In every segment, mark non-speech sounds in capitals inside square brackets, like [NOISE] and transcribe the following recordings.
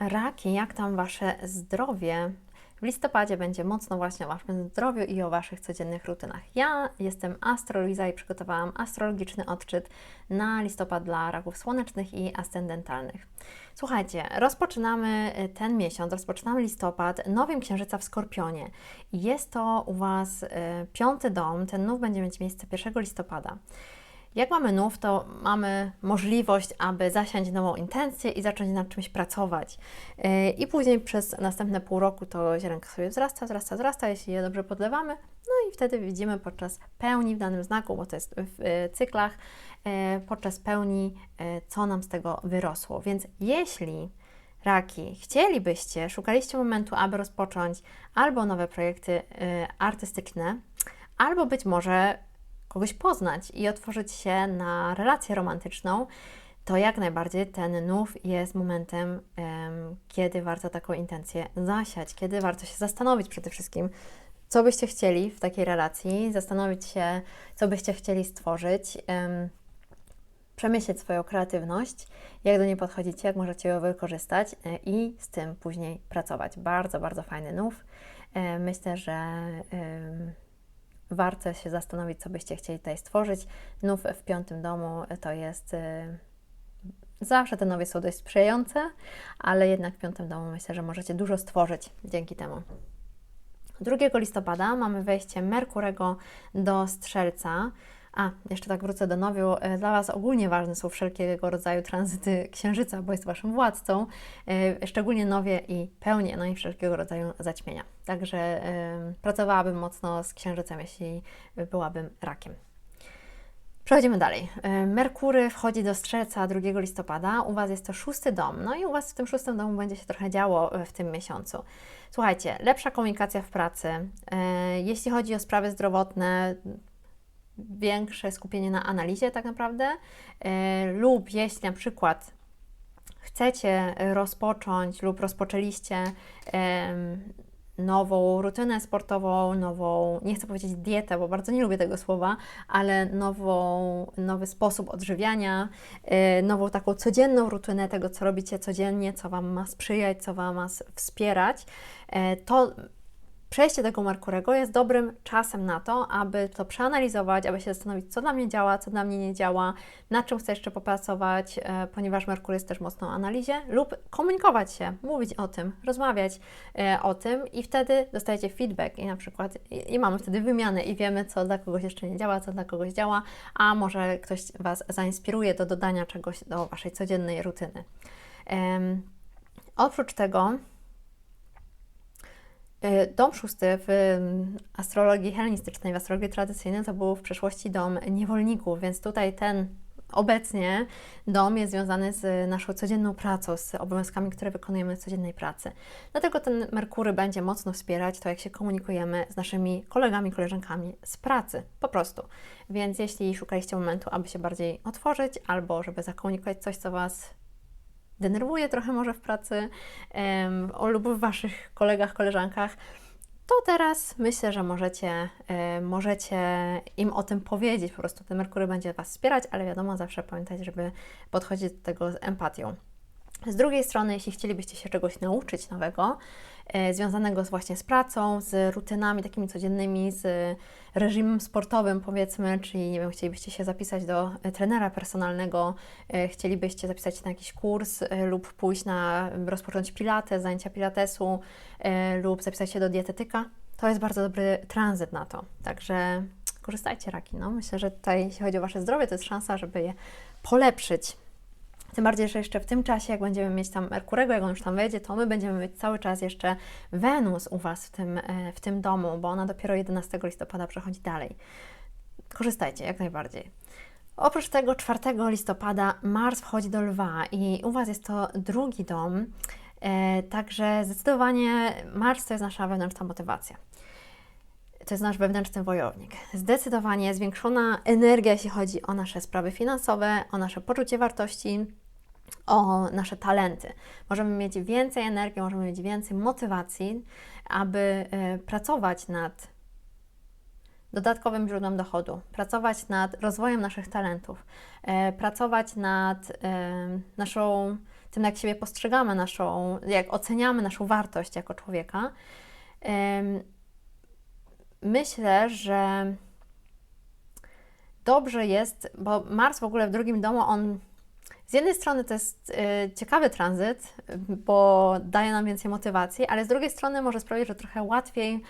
Raki, jak tam Wasze zdrowie? W listopadzie będzie mocno właśnie o Waszym zdrowiu i o Waszych codziennych rutynach. Ja jestem astroliza i przygotowałam astrologiczny odczyt na listopad dla raków słonecznych i ascendentalnych. Słuchajcie, rozpoczynamy y, ten miesiąc, rozpoczynamy listopad nowym księżyca w Skorpionie. Jest to u Was y, piąty dom, ten nów będzie mieć miejsce 1 listopada. Jak mamy nów, to mamy możliwość, aby zasiąść nową intencję i zacząć nad czymś pracować. Yy, I później przez następne pół roku to ziarenko sobie wzrasta, wzrasta, wzrasta, jeśli je dobrze podlewamy. No i wtedy widzimy podczas pełni w danym znaku, bo to jest w yy, cyklach, yy, podczas pełni, co nam z tego wyrosło. Więc jeśli Raki, chcielibyście, szukaliście momentu, aby rozpocząć albo nowe projekty artystyczne, albo być może kogoś poznać i otworzyć się na relację romantyczną, to jak najbardziej ten nów jest momentem, kiedy warto taką intencję zasiać, kiedy warto się zastanowić przede wszystkim, co byście chcieli w takiej relacji, zastanowić się, co byście chcieli stworzyć, przemyśleć swoją kreatywność, jak do niej podchodzicie, jak możecie ją wykorzystać e, i z tym później pracować. Bardzo, bardzo fajny nów. E, myślę, że warto się zastanowić, co byście chcieli tutaj stworzyć. Nów w piątym domu to jest. Y, zawsze te nowe są dość sprzyjające, ale jednak w piątym domu myślę, że możecie dużo stworzyć dzięki temu. 2 listopada mamy wejście Merkurego do Strzelca. A, jeszcze tak wrócę do nowiu. E, dla Was ogólnie ważne są wszelkiego rodzaju tranzyty Księżyca, bo jest Waszym władcą, e, szczególnie nowie i pełnie, no i wszelkiego rodzaju zaćmienia. Także pracowałabym mocno z Księżycem, jeśli byłabym rakiem. Przechodzimy dalej. E, Merkury wchodzi do Strzelca 2 listopada. U Was jest to szósty dom. No i u Was w tym szóstym domu będzie się trochę działo w tym miesiącu. Słuchajcie, lepsza komunikacja w pracy. Jeśli chodzi o sprawy zdrowotne, większe skupienie na analizie tak naprawdę, e, lub jeśli na przykład chcecie rozpocząć lub rozpoczęliście nową rutynę sportową, nową, nie chcę powiedzieć dietę, bo bardzo nie lubię tego słowa, ale nową, nowy sposób odżywiania, e, nową taką codzienną rutynę tego, co robicie codziennie, co Wam ma sprzyjać, co Wam ma wspierać, e, to przejście tego Merkurego jest dobrym czasem na to, aby to przeanalizować, aby się zastanowić, co dla mnie działa, co dla mnie nie działa, nad czym chcę jeszcze popracować, e, ponieważ Merkur jest też mocno w analizie, lub komunikować się, mówić o tym, rozmawiać e, o tym i wtedy dostajecie feedback i na przykład i, mamy wtedy wymianę i wiemy, co dla kogoś jeszcze nie działa, co dla kogoś działa, a może ktoś Was zainspiruje do dodania czegoś do Waszej codziennej rutyny. Um, oprócz tego, dom szósty w astrologii hellenistycznej, w astrologii tradycyjnej to był w przeszłości dom niewolników, więc tutaj ten obecnie dom jest związany z naszą codzienną pracą, z obowiązkami, które wykonujemy w codziennej pracy. Dlatego ten Merkury będzie mocno wspierać to, jak się komunikujemy z naszymi kolegami, koleżankami z pracy, po prostu. Więc jeśli szukaliście momentu, aby się bardziej otworzyć albo żeby zakomunikować coś, co Was denerwuje trochę może w pracy um, lub w Waszych kolegach, koleżankach, to teraz myślę, że możecie, możecie im o tym powiedzieć. Po prostu ten Merkury będzie Was wspierać, ale wiadomo, zawsze pamiętać, żeby podchodzić do tego z empatią. Z drugiej strony, jeśli chcielibyście się czegoś nauczyć nowego, związanego z właśnie z pracą, z rutynami takimi codziennymi, z reżimem sportowym powiedzmy, czyli nie wiem, chcielibyście się zapisać do e, trenera personalnego, e, chcielibyście zapisać się na jakiś kurs lub pójść na, rozpocząć pilates, zajęcia pilatesu lub zapisać się do dietetyka, to jest bardzo dobry tranzyt na to. Także korzystajcie raki. No. Myślę, że tutaj, jeśli chodzi o Wasze zdrowie, to jest szansa, żeby je polepszyć. Tym bardziej, że jeszcze w tym czasie, jak będziemy mieć tam Merkurego, jak on już tam wejdzie, to my będziemy mieć cały czas jeszcze Wenus u Was w tym, e, w tym domu, bo ona dopiero 11 listopada przechodzi dalej. Korzystajcie jak najbardziej. Oprócz tego 4 listopada Mars wchodzi do Lwa i u Was jest to drugi dom, e, także zdecydowanie Mars to jest nasza wewnętrzna motywacja. To jest nasz wewnętrzny wojownik. Zdecydowanie zwiększona energia, jeśli chodzi o nasze sprawy finansowe, o nasze poczucie wartości, o nasze talenty. Możemy mieć więcej energii, możemy mieć więcej motywacji, aby y, pracować nad dodatkowym źródłem dochodu, pracować nad rozwojem naszych talentów, y, pracować nad y, naszą tym, jak siebie postrzegamy, naszą, jak oceniamy naszą wartość jako człowieka, myślę, że dobrze jest, bo Mars w ogóle w drugim domu, on z jednej strony to jest y, ciekawy tranzyt, bo daje nam więcej motywacji, ale z drugiej strony może sprawić, że trochę łatwiej,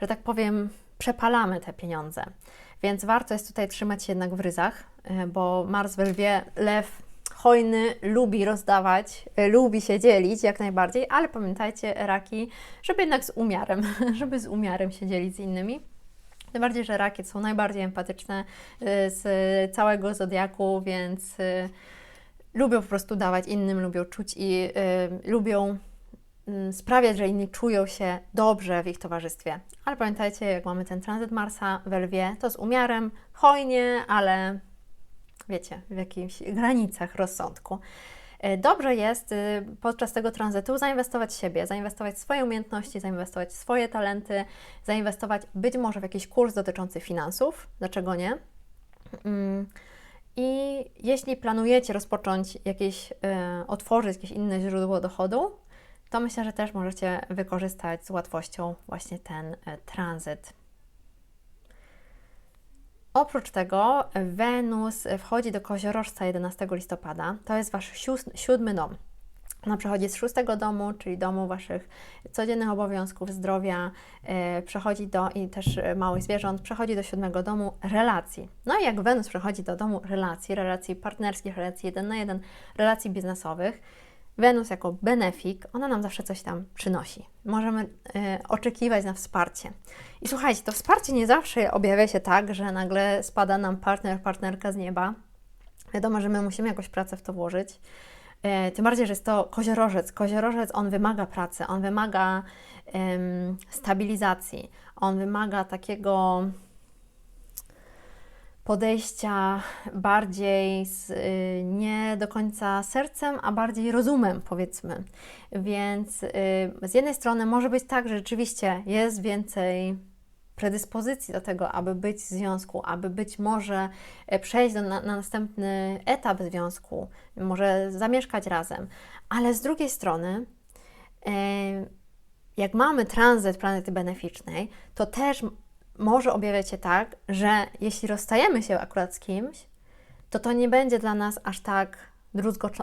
że tak powiem, przepalamy te pieniądze. Więc warto jest tutaj trzymać się jednak w ryzach, y, bo Mars we lwie, lew hojny lubi rozdawać, y, lubi się dzielić jak najbardziej, ale pamiętajcie, raki, żeby jednak z umiarem, [LAUGHS] żeby z umiarem się dzielić z innymi. Tym bardziej, że raki są najbardziej empatyczne y, z całego zodiaku, więc lubią po prostu dawać innym, lubią czuć i lubią mm, sprawiać, że inni czują się dobrze w ich towarzystwie. Ale pamiętajcie, jak mamy ten tranzyt Marsa we lwie, to z umiarem, hojnie, ale wiecie, w jakichś granicach rozsądku. E, dobrze jest y, podczas tego tranzytu zainwestować w siebie, zainwestować w swoje umiejętności, zainwestować w swoje talenty, zainwestować być może w jakiś kurs dotyczący finansów, dlaczego nie? Mm, I jeśli planujecie rozpocząć jakieś, y, otworzyć jakieś inne źródło dochodu, to myślę, że też możecie wykorzystać z łatwością właśnie ten y, tranzyt. Oprócz tego Wenus wchodzi do koziorożca 11 listopada. To jest Wasz siódmy dom. Ona przechodzi z szóstego domu, czyli domu Waszych codziennych obowiązków, zdrowia, yy, przechodzi do, i też małych zwierząt, przechodzi do siódmego domu relacji. No i jak Wenus przechodzi do domu relacji, relacji partnerskich, relacji jeden na jeden, relacji biznesowych, Wenus jako benefik, ona nam zawsze coś tam przynosi. Możemy y, oczekiwać na wsparcie. I słuchajcie, to wsparcie nie zawsze objawia się tak, że nagle spada nam partner, partnerka z nieba. Wiadomo, że my musimy jakąś pracę w to włożyć. Y, tym bardziej, że jest to koziorożec. Koziorożec, on wymaga pracy, on wymaga stabilizacji, on wymaga takiego podejścia bardziej z, y, nie do końca sercem, a bardziej rozumem, powiedzmy. Więc y, z jednej strony może być tak, że rzeczywiście jest więcej predyspozycji do tego, aby być w związku, aby być może e, przejść do, na, na następny etap związku, może zamieszkać razem, ale z drugiej strony, e, jak mamy tranzyt planety beneficznej, to też może objawiać się tak, że jeśli rozstajemy się akurat z kimś, to to nie będzie dla nas aż tak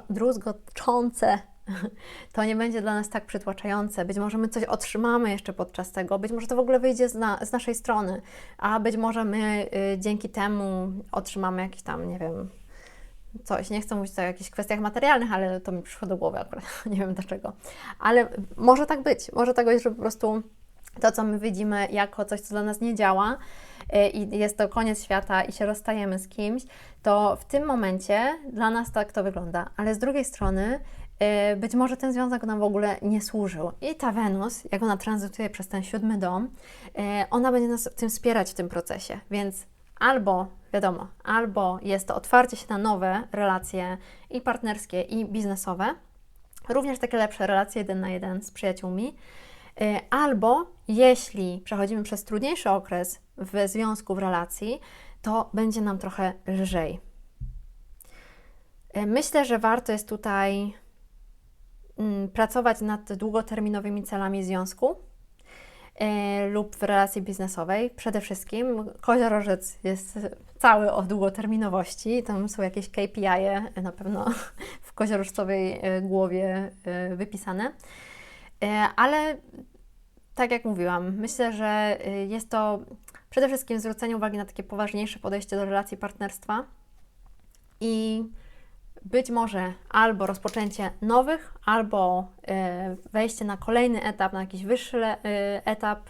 druzgoczące, [LAUGHS] to nie będzie dla nas tak przytłaczające. Być może my coś otrzymamy jeszcze podczas tego, być może to w ogóle wyjdzie z, na, z naszej strony, a być może my y, dzięki temu otrzymamy jakiś tam, nie wiem, coś. Nie chcę mówić o jakichś kwestiach materialnych, ale to mi przyszło do głowy akurat, [LAUGHS] nie wiem dlaczego. Ale może tak być, może tak być, że po prostu to, co my widzimy jako coś, co dla nas nie działa y, i jest to koniec świata i się rozstajemy z kimś, to w tym momencie dla nas tak to wygląda. Ale z drugiej strony, y, być może ten związek nam w ogóle nie służył. I ta Wenus, jak ona tranzytuje przez ten siódmy dom, y, ona będzie nas w tym wspierać w tym procesie. Więc albo, wiadomo, albo jest to otwarcie się na nowe relacje i partnerskie, i biznesowe, również takie lepsze relacje jeden na jeden z przyjaciółmi, E, albo jeśli przechodzimy przez trudniejszy okres w związku, w relacji, to będzie nam trochę lżej. E, myślę, że warto jest tutaj mm, pracować nad długoterminowymi celami związku e, lub w relacji biznesowej. Przede wszystkim koziorożec jest cały o długoterminowości. Tam są jakieś KPI -e na pewno w koziorożcowej głowie wypisane. Ale tak jak mówiłam, myślę, że y, jest to przede wszystkim zwrócenie uwagi na takie poważniejsze podejście do relacji partnerstwa i być może albo rozpoczęcie nowych, albo y, wejście na kolejny etap, na jakiś wyższy y, etap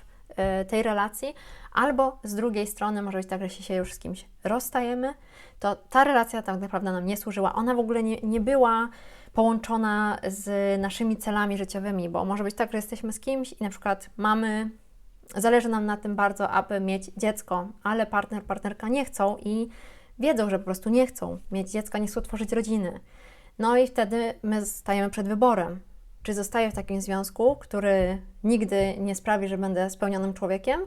tej relacji, albo z drugiej strony może być tak, że się już z kimś rozstajemy, to ta relacja tak naprawdę nam nie służyła. Ona w ogóle nie, nie była połączona z naszymi celami życiowymi, bo może być tak, że jesteśmy z kimś i na przykład mamy, zależy nam na tym bardzo, aby mieć dziecko, ale partner, partnerka nie chcą i wiedzą, że po prostu nie chcą mieć dziecka, nie chcą tworzyć rodziny. No i wtedy my stajemy przed wyborem. Czy zostaję w takim związku, który nigdy nie sprawi, że będę spełnionym człowiekiem,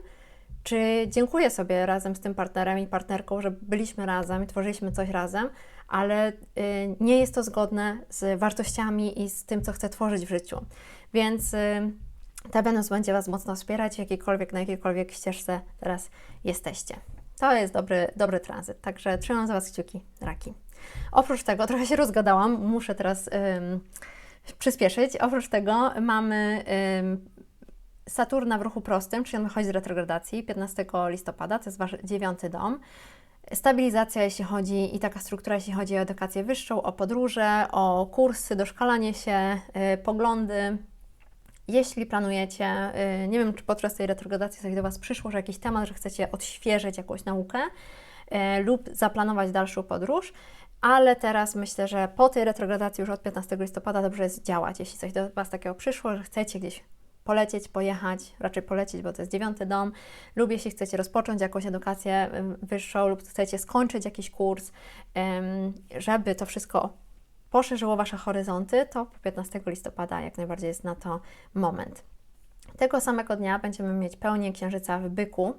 czy dziękuję sobie razem z tym partnerem i partnerką, że byliśmy razem i tworzyliśmy coś razem, ale y, nie jest to zgodne z wartościami i z tym, co chcę tworzyć w życiu. Więc y, ta Wenus będzie Was mocno wspierać, jakiejkolwiek, na jakiejkolwiek ścieżce teraz jesteście. To jest dobry, dobry tranzyt, także trzymam za Was kciuki, raki. Oprócz tego, [LAUGHS] trochę się rozgadałam, muszę teraz ym, przyspieszyć. Oprócz tego mamy ym, Saturna w ruchu prostym, czyli on wychodzi z retrogradacji 15 listopada, to jest Wasz dziewiąty dom. Stabilizacja, jeśli chodzi i taka struktura, jeśli chodzi o edukację wyższą, o podróże, o kursy, doszkalanie się, yy, poglądy, jeśli planujecie, y, nie wiem, czy podczas tej retrogradacji coś do Was przyszło, że jakiś temat, że chcecie odświeżyć jakąś naukę y, lub zaplanować dalszą podróż, ale teraz myślę, że po tej retrogradacji już od 15 listopada dobrze jest działać. Jeśli coś do Was takiego przyszło, że chcecie gdzieś polecieć, pojechać, raczej polecieć, bo to jest dziewiąty dom, lub jeśli chcecie rozpocząć jakąś edukację wyższą lub chcecie skończyć jakiś kurs, żeby to wszystko poszerzyło Wasze horyzonty, to po 15 listopada jak najbardziej jest na to moment. Tego samego dnia będziemy mieć pełnię Księżyca w Byku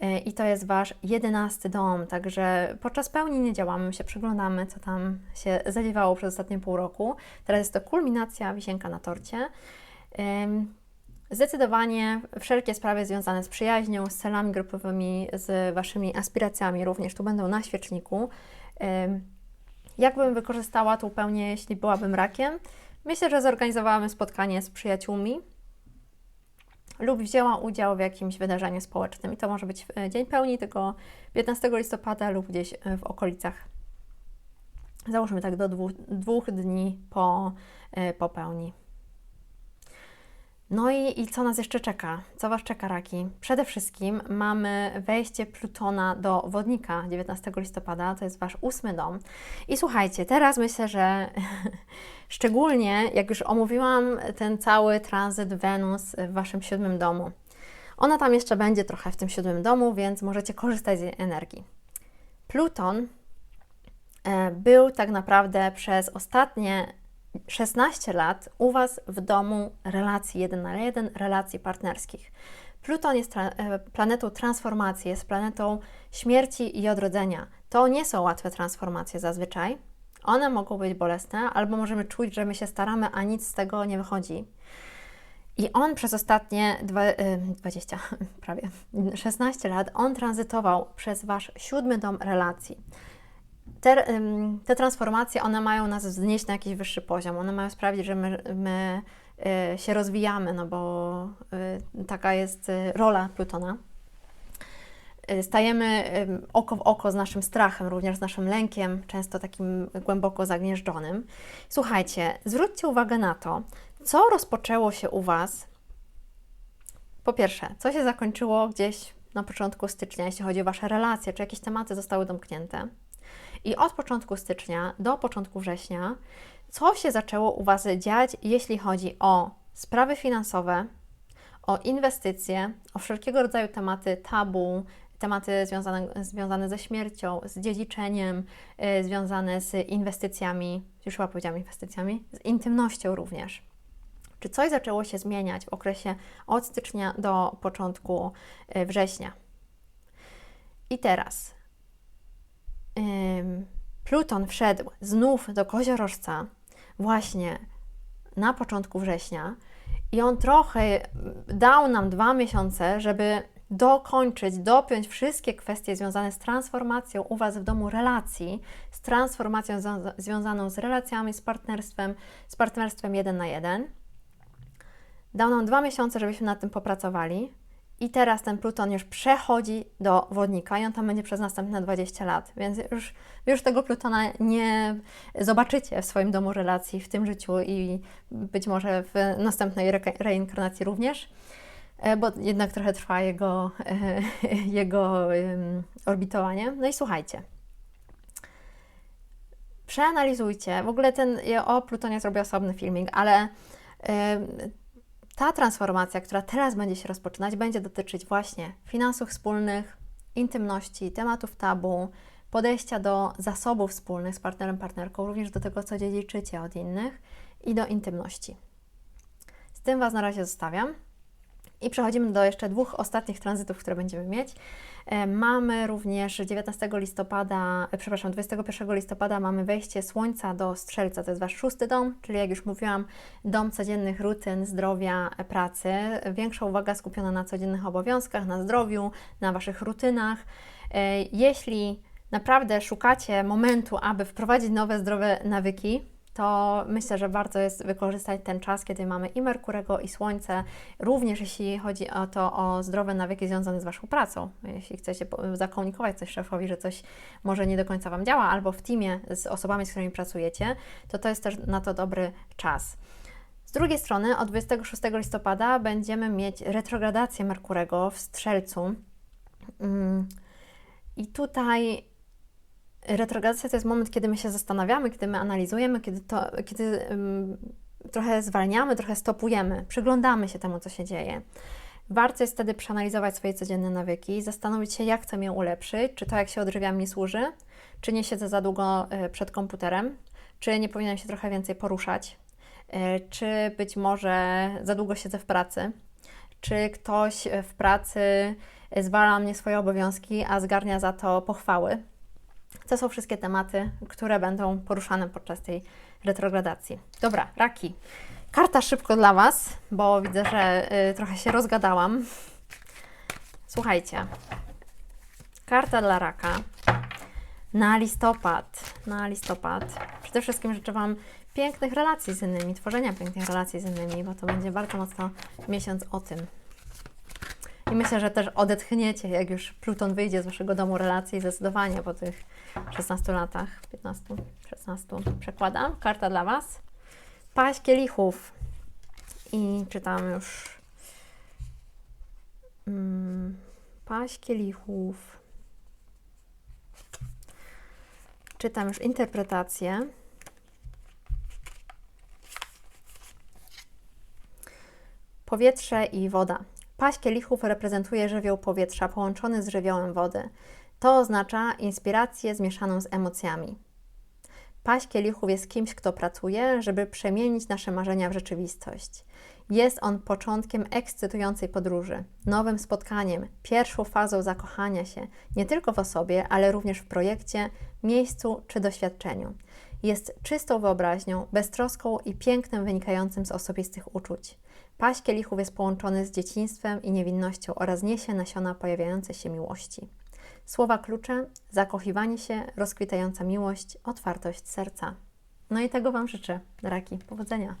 e, i to jest Wasz jedenasty dom, także podczas pełni nie działamy, my się przyglądamy, co tam się zadziewało przez ostatnie pół roku. Teraz jest to kulminacja, wisienka na torcie. Zdecydowanie wszelkie sprawy związane z przyjaźnią, z celami grupowymi, z Waszymi aspiracjami również tu będą na świeczniku. Jak bym wykorzystała tą pełnię, jeśli byłabym rakiem? Myślę, że zorganizowałabym spotkanie z przyjaciółmi lub wzięła udział w jakimś wydarzeniu społecznym. I to może być dzień pełni, tego 15 listopada lub gdzieś w okolicach. Załóżmy tak do dwóch, dwóch dni po, e, po pełni. No i, i co nas jeszcze czeka? Co Was czeka, raki? Przede wszystkim mamy wejście Plutona do wodnika 19 listopada, to jest Wasz ósmy dom. I słuchajcie, teraz myślę, że [LAUGHS] szczególnie jak już omówiłam ten cały tranzyt Wenus w Waszym siódmym domu, ona tam jeszcze będzie trochę w tym siódmym domu, więc możecie korzystać z jej energii. Pluton e, był tak naprawdę przez ostatnie 16 lat u Was w domu relacji jeden na jeden, relacji partnerskich. Pluton jest tra e, planetą transformacji, jest planetą śmierci i odrodzenia. To nie są łatwe transformacje zazwyczaj. One mogą być bolesne, albo możemy czuć, że my się staramy, a nic z tego nie wychodzi. I on przez ostatnie dwa, 20, [LAUGHS] prawie 16 lat, on tranzytował przez Wasz siódmy dom relacji te, te transformacje, one mają nas wznieść na jakiś wyższy poziom, one mają sprawić, że my, my y, się rozwijamy, no bo y, taka jest y, rola Plutona. Stajemy oko w oko z naszym strachem, również z naszym lękiem, często takim głęboko zagnieżdżonym. Słuchajcie, zwróćcie uwagę na to, co rozpoczęło się u Was. Po pierwsze, co się zakończyło gdzieś na początku stycznia, jeśli chodzi o Wasze relacje, czy jakieś tematy zostały domknięte. I od początku stycznia do początku września, co się zaczęło u Was dziać, jeśli chodzi o sprawy finansowe, o inwestycje, o wszelkiego rodzaju tematy tabu, tematy związane, związane ze śmiercią, z dziedziczeniem, yy, związane z inwestycjami, już chyba powiedziałam inwestycjami, z intymnością również. Czy coś zaczęło się zmieniać w okresie od stycznia do początku y, września? I teraz Pluton wszedł znów do koziorożca właśnie na początku września i on trochę dał nam dwa miesiące, żeby dokończyć, dopiąć wszystkie kwestie związane z transformacją u Was w domu relacji, z transformacją związaną z relacjami, z partnerstwem, z partnerstwem jeden na jeden. Dał nam dwa miesiące, żebyśmy nad tym popracowali. I teraz ten Pluton już przechodzi do wodnika i on tam będzie przez następne 20 lat, więc już, już tego Plutona nie zobaczycie w swoim domu relacji, w tym życiu i być może w następnej re reinkarnacji również, e, bo jednak trochę trwa jego, [LAUGHS] jego orbitowanie. No i słuchajcie. Przeanalizujcie, w ogóle ten, o Plutonie zrobię osobny filming, ale ta transformacja, która teraz będzie się rozpoczynać, będzie dotyczyć właśnie finansów wspólnych, intymności, tematów tabu, podejścia do zasobów wspólnych z partnerem, partnerką, również do tego, co dziedziczycie od innych i do intymności. Z tym Was na razie zostawiam I przechodzimy do jeszcze dwóch ostatnich tranzytów, które będziemy mieć. E, Mamy również 19 listopada, e, przepraszam, 21 listopada mamy wejście Słońca do Strzelca, to jest Wasz szósty dom, czyli jak już mówiłam, dom codziennych rutyn, zdrowia, e, pracy. Większa uwaga skupiona na codziennych obowiązkach, na zdrowiu, na Waszych rutynach. Jeśli naprawdę szukacie momentu, aby wprowadzić nowe zdrowe nawyki, to myślę, że warto jest wykorzystać ten czas, kiedy mamy i Merkurego, i Słońce, również jeśli chodzi o to, o zdrowe nawyki związane z Waszą pracą. Jeśli chcecie zakomunikować coś szefowi, że coś może nie do końca Wam działa, albo w teamie z osobami, z którymi pracujecie, to to jest też na to dobry czas. Z drugiej strony, od 26 listopada będziemy mieć retrogradację Merkurego w Strzelcu. Mm, I tutaj retrogradacja to jest moment, kiedy my się zastanawiamy, kiedy my analizujemy, kiedy, to, kiedy ym, trochę zwalniamy, trochę stopujemy, przyglądamy się temu, co się dzieje. Warto jest wtedy przeanalizować swoje codzienne nawyki, zastanowić się, jak chcę je ulepszyć, czy to, jak się odżywiam, mi służy, czy nie siedzę za długo y, przed komputerem, czy nie powinienem się trochę więcej poruszać, y, czy być może za długo siedzę w pracy, czy ktoś w pracy zwala mnie swoje obowiązki, a zgarnia za to pochwały. To są wszystkie tematy, które będą poruszane podczas tej retrogradacji. Dobra, raki. Karta szybko dla Was, bo widzę, że y, trochę się rozgadałam. Słuchajcie. Karta dla raka na listopad. Na listopad. Przede wszystkim życzę Wam pięknych relacji z innymi, tworzenia pięknych relacji z innymi, bo to będzie bardzo mocno miesiąc o tym. I myślę, że też odetchniecie, jak już Pluton wyjdzie z Waszego domu relacji, zdecydowanie po tych 16 latach, 15, 16. Przekładam. Karta dla Was. Paść kielichów. I czytam już. Mm, paść kielichów. Czytam już interpretację. Powietrze i woda. Paść kielichów reprezentuje żywioł powietrza połączony z żywiołem wody. To oznacza inspirację zmieszaną z emocjami. Paść kielichów jest kimś, kto pracuje, żeby przemienić nasze marzenia w rzeczywistość. Jest on początkiem ekscytującej podróży, nowym spotkaniem, pierwszą fazą zakochania się, nie tylko w osobie, ale również w projekcie, miejscu czy doświadczeniu. Jest czystą wyobraźnią, beztroską i pięknem wynikającym z osobistych uczuć. Paść kielichów jest połączony z dzieciństwem i niewinnością oraz niesie nasiona pojawiającej się miłości. Słowa klucze: zakochiwanie się, rozkwitająca miłość, otwartość serca. No i tego Wam życzę, raki. Powodzenia!